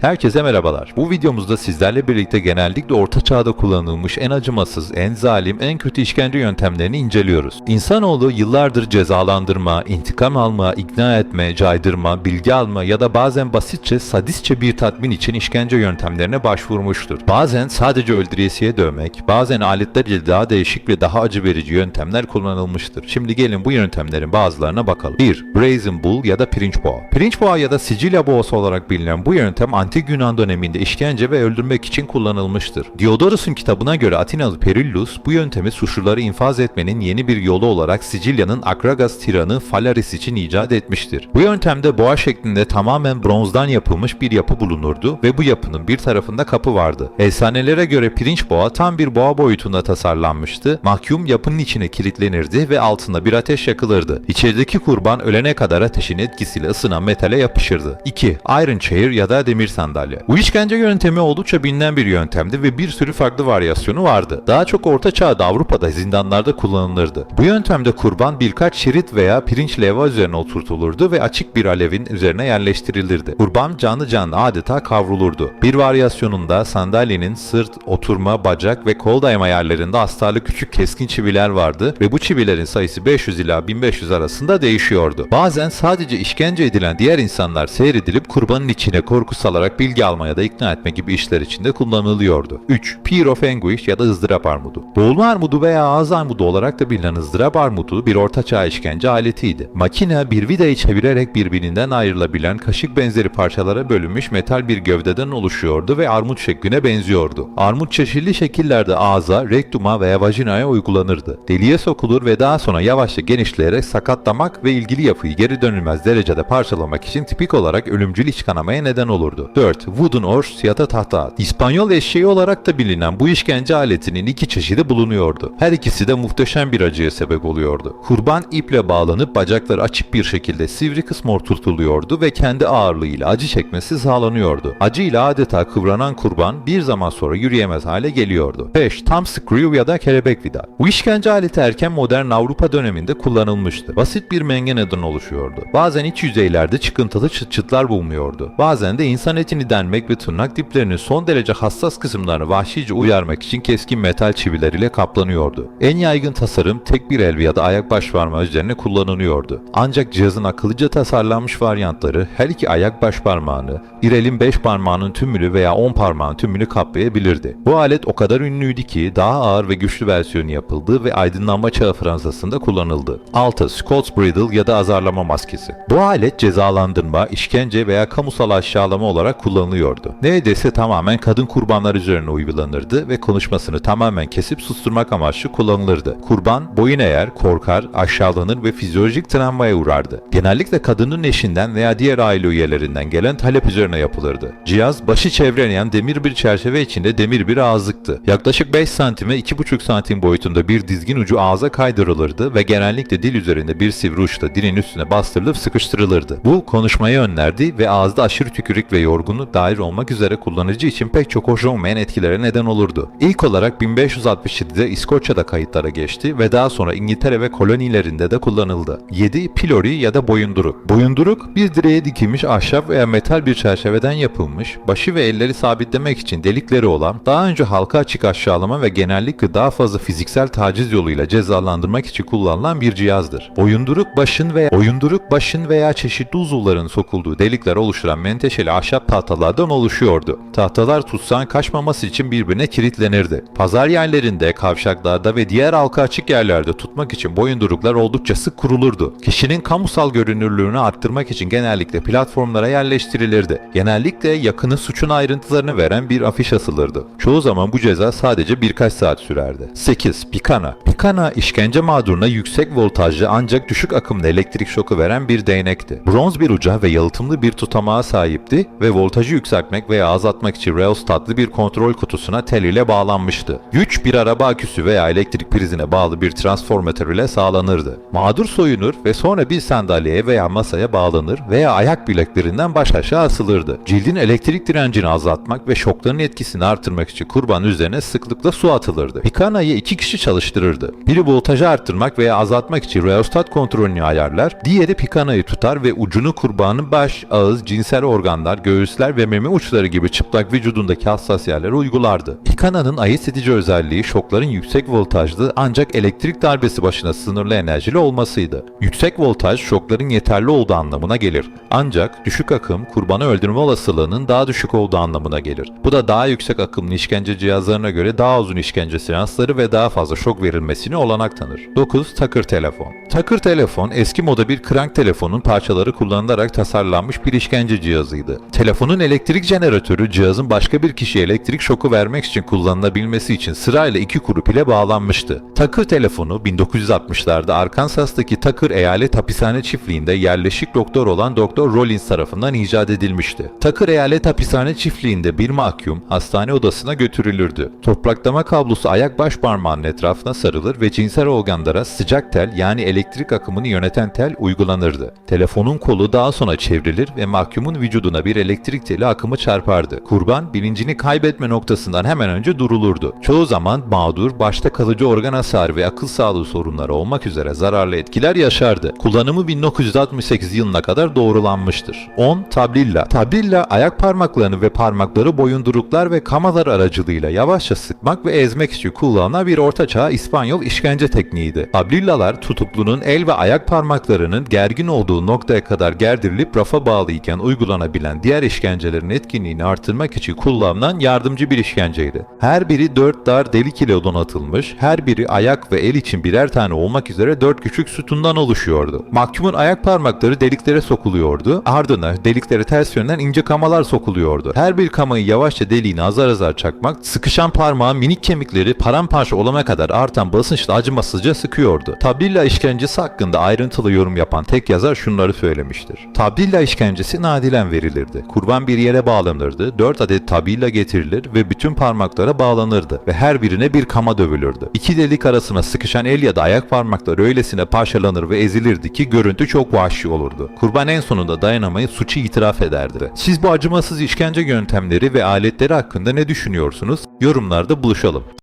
Herkese merhabalar. Bu videomuzda sizlerle birlikte genellikle orta çağda kullanılmış en acımasız, en zalim, en kötü işkence yöntemlerini inceliyoruz. İnsanoğlu yıllardır cezalandırma, intikam alma, ikna etme, caydırma, bilgi alma ya da bazen basitçe sadistçe bir tatmin için işkence yöntemlerine başvurmuştur. Bazen sadece öldüresiye dövmek, bazen aletler ile daha değişik ve daha acı verici yöntemler kullanılmıştır. Şimdi gelin bu yöntemlerin bazılarına bakalım. 1. Brazen Bull ya da pirinç boğa. Pirinç boğa ya da Sicilya boğası olarak bilinen bu yöntem antik Yunan döneminde işkence ve öldürmek için kullanılmıştır. Diodorus'un kitabına göre Atinalı Perillus bu yöntemi suçluları infaz etmenin yeni bir yolu olarak Sicilya'nın Akragas tiranı Phalaris için icat etmiştir. Bu yöntemde boğa şeklinde tamamen bronzdan yapılmış bir yapı bulunurdu ve bu yapının bir tarafında kapı vardı. Efsanelere göre pirinç boğa tam bir boğa boyutunda tasarlanmıştı. Mahkum yapının içine kilitlenirdi ve altında bir ateş yakılırdı. İçerideki kurban ölene kadar ateşin etkisiyle ısınan metale yapışırdı. 2. Iron Chair ya da demir sandalye. Bu işkence yöntemi oldukça bilinen bir yöntemdi ve bir sürü farklı varyasyonu vardı. Daha çok Orta Çağ'da Avrupa'da zindanlarda kullanılırdı. Bu yöntemde kurban birkaç şerit veya pirinç leva üzerine oturtulurdu ve açık bir alevin üzerine yerleştirilirdi. Kurban canlı canlı adeta kavrulurdu. Bir varyasyonunda sandalyenin sırt, oturma, bacak ve kol dayama yerlerinde astarlı küçük keskin çiviler vardı ve bu çivilerin sayısı 500 ila 1500 arasında değişiyordu. Bazen sadece işkence edilen diğer insanlar seyredilip kurbanın içine korku salarak bilgi almaya da ikna etme gibi işler içinde kullanılıyordu. 3. Pear of Anguish ya da ızdırap armudu. Boğulma armudu veya ağız armudu olarak da bilinen ızdırap armudu bir ortaçağ işkence aletiydi. Makine bir vidayı çevirerek birbirinden ayrılabilen kaşık benzeri parçalara bölünmüş metal bir gövdeden oluşuyordu ve armut şekline benziyordu. Armut çeşitli şekillerde ağza, rektuma veya vajinaya uygulanırdı. Deliğe sokulur ve daha sonra yavaşça genişleyerek sakatlamak ve ilgili yapıyı geri dönülmez derecede parçalamak için tipik olarak ölümcül iç kanamaya neden olurdu. 4. Wooden horse ya da tahta. İspanyol eşeği olarak da bilinen bu işkence aletinin iki çeşidi bulunuyordu. Her ikisi de muhteşem bir acıya sebep oluyordu. Kurban iple bağlanıp bacakları açık bir şekilde sivri kısmı oturtuluyordu ve kendi ağırlığıyla acı çekmesi sağlanıyordu. Acıyla adeta kıvranan kurban bir zaman sonra yürüyemez hale geliyordu. 5. Thumb screw ya da kelebek vida. Bu işkence aleti erken modern Avrupa döneminde kullanılmıştı. Basit bir mengeneden oluşuyordu. Bazen iç yüzeylerde çıkıntılı çıt çıtlar bulunuyordu. Bazen de insan etini denmek ve tırnak diplerinin son derece hassas kısımlarını vahşice uyarmak için keskin metal çiviler ile kaplanıyordu. En yaygın tasarım tek bir el ya da ayak baş parmağı üzerine kullanılıyordu. Ancak cihazın akıllıca tasarlanmış varyantları her iki ayak baş parmağını, bir elin beş parmağının tümünü veya on parmağın tümünü kaplayabilirdi. Bu alet o kadar ünlüydü ki daha ağır ve güçlü versiyonu yapıldı ve aydınlanma çağı Fransa'sında kullanıldı. 6. Scott's Bridle ya da azarlama maskesi. Bu alet cezalandırma, işkence veya kamusal aşağılama olarak kullanılıyordu. Neredeyse tamamen kadın kurbanlar üzerine uygulanırdı ve konuşmasını tamamen kesip susturmak amaçlı kullanılırdı. Kurban boyun eğer, korkar, aşağılanır ve fizyolojik travmaya uğrardı. Genellikle kadının eşinden veya diğer aile üyelerinden gelen talep üzerine yapılırdı. Cihaz başı çevreleyen demir bir çerçeve içinde demir bir ağızlıktı. Yaklaşık 5 santime 2,5 santim boyutunda bir dizgin ucu ağza kaydırılırdı ve genellikle dil üzerinde bir sivri uçla dilin üstüne bastırılıp sıkıştırılırdı. Bu konuşmayı önlerdi ve ağızda aşırı tükürük ve yorgunluk dair olmak üzere kullanıcı için pek çok hoş olmayan etkilere neden olurdu. İlk olarak 1567'de İskoçya'da kayıtlara geçti ve daha sonra İngiltere ve kolonilerinde de kullanıldı. 7. Pilori ya da boyunduruk. Boyunduruk bir direğe dikilmiş ahşap veya metal bir çerçeveden yapılmış, başı ve elleri sabitlemek için delikleri olan, daha önce halka açık aşağılama ve genellikle daha fazla fiziksel taciz yoluyla cezalandırmak için kullanılan bir cihazdır. Boyunduruk başın veya boyunduruk başın veya çeşitli uzuvların sokulduğu delikler oluşturan menteşeli ahşap tahtalardan oluşuyordu. Tahtalar tutsan kaçmaması için birbirine kilitlenirdi. Pazar yerlerinde, kavşaklarda ve diğer halka açık yerlerde tutmak için boyunduruklar oldukça sık kurulurdu. Kişinin kamusal görünürlüğünü arttırmak için genellikle platformlara yerleştirilirdi. Genellikle yakını suçun ayrıntılarını veren bir afiş asılırdı. Çoğu zaman bu ceza sadece birkaç saat sürerdi. 8. Pikana Pikana işkence mağduruna yüksek voltajlı ancak düşük akımlı elektrik şoku veren bir değnekti. Bronz bir uca ve yalıtımlı bir tutamağa sahipti ve voltajı yükseltmek veya azaltmak için reostatlı bir kontrol kutusuna tel ile bağlanmıştı. Güç bir araba aküsü veya elektrik prizine bağlı bir transformatör ile sağlanırdı. Mağdur soyunur ve sonra bir sandalyeye veya masaya bağlanır veya ayak bileklerinden baş aşağı asılırdı. Cildin elektrik direncini azaltmak ve şokların etkisini artırmak için kurban üzerine sıklıkla su atılırdı. Picana'yı iki kişi çalıştırırdı. Biri voltajı arttırmak veya azaltmak için reostat kontrolünü ayarlar, diğeri pikanayı tutar ve ucunu kurbanın baş, ağız, cinsel organlar, göğüs göğüsler ve meme uçları gibi çıplak vücudundaki hassas yerlere uygulardı. İkana'nın ayırt edici özelliği şokların yüksek voltajlı ancak elektrik darbesi başına sınırlı enerjili olmasıydı. Yüksek voltaj şokların yeterli olduğu anlamına gelir. Ancak düşük akım kurbanı öldürme olasılığının daha düşük olduğu anlamına gelir. Bu da daha yüksek akımlı işkence cihazlarına göre daha uzun işkence seansları ve daha fazla şok verilmesini olanak tanır. 9. Takır telefon. Takır telefon eski moda bir krank telefonun parçaları kullanılarak tasarlanmış bir işkence cihazıydı. Telefonun elektrik jeneratörü cihazın başka bir kişiye elektrik şoku vermek için kullanılabilmesi için sırayla iki grup ile bağlanmıştı. Takır telefonu 1960'larda Arkansas'taki Takır Eyalet Hapishane Çiftliği'nde yerleşik doktor olan Doktor Rollins tarafından icat edilmişti. Takır Eyalet Hapishane Çiftliği'nde bir mahkum hastane odasına götürülürdü. Topraklama kablosu ayak baş parmağının etrafına sarılır ve cinsel organlara sıcak tel yani elektrik akımını yöneten tel uygulanırdı. Telefonun kolu daha sonra çevrilir ve mahkumun vücuduna bir elektrik teli akımı çarpardı. Kurban bilincini kaybetme noktasından hemen önce durulurdu. Çoğu zaman mağdur başta kalıcı organ hasarı ve akıl sağlığı sorunları olmak üzere zararlı etkiler yaşardı. Kullanımı 1968 yılına kadar doğrulanmıştır. 10. Tablilla Tablilla ayak parmaklarını ve parmakları boyunduruklar ve kamalar aracılığıyla yavaşça sıkmak ve ezmek için kullanılan bir ortaçağ İspanyol işkence tekniğiydi. Tablillalar tutuklunun el ve ayak parmaklarının gergin olduğu noktaya kadar gerdirilip rafa bağlı iken uygulanabilen diğer işkencelerin etkinliğini artırmak için kullanılan yardımcı bir işkenceydi. Her biri 4 dar delik ile donatılmış, her biri ayak ve el için birer tane olmak üzere 4 küçük sütundan oluşuyordu. Mahkumun ayak parmakları deliklere sokuluyordu, ardına deliklere ters yönden ince kamalar sokuluyordu. Her bir kamayı yavaşça deliğine azar azar çakmak, sıkışan parmağın minik kemikleri paramparça olana kadar artan basınçla acımasızca sıkıyordu. Tabilla işkencesi hakkında ayrıntılı yorum yapan tek yazar şunları söylemiştir. Tabilla işkencesi nadiren verilirdi. Kurban bir yere bağlanırdı, 4 adet tabilla getirilir ve bütün parmaklara bağlanırdı ve her birine bir kama dövülürdü. İki delik arasına sıkışan el ya da ayak parmakları öylesine parçalanır ve ezilirdi ki görüntü çok vahşi olurdu. Kurban en sonunda dayanamayıp suçu itiraf ederdi. Siz bu acımasız işkence yöntemleri ve aletleri hakkında ne düşünüyorsunuz? Yorumlarda buluşalım.